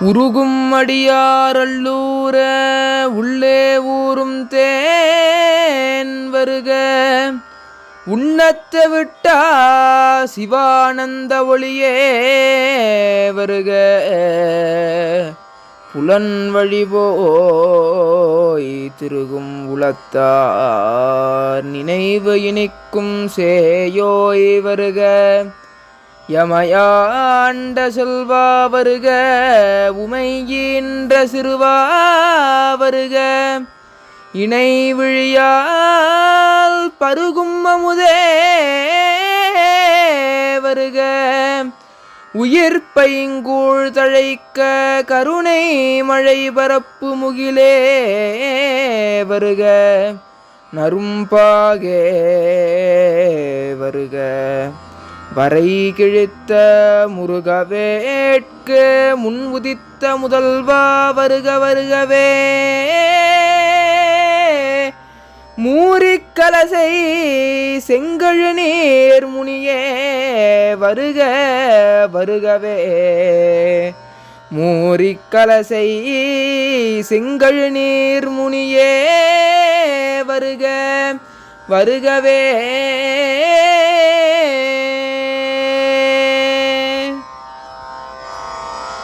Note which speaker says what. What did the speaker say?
Speaker 1: உருகும் அடியாரல்லூர உள்ளே ஊறும் தேன் வருக. உண்ணத்த விட்டா சிவானந்த ஒளியே வருக. புலன் வழிபோய் திருகும் உளத்தார் நினைவு இனிக்கும் சேயோய் வருக. யமயாண்ட செல்வா வருக உமையின்ற சிறுவா வருக. இணை விழியால் பருகும் அமுதே வருக. உயிர் பைங்கூழ் தழைக்க கருணை மழை பரப்பு முகிலே வருக. நரும்பாகே வருக. வரை கிழித்த முருகவேட்கு முன் உதித்த முதல்வா வருக வருகவே. மூரிக்கலசை செங்கழு நீர் முனியே வருக வருகவே. மூரிக்கலசை செங்கழு நீர் முனியே வருக வருகவே.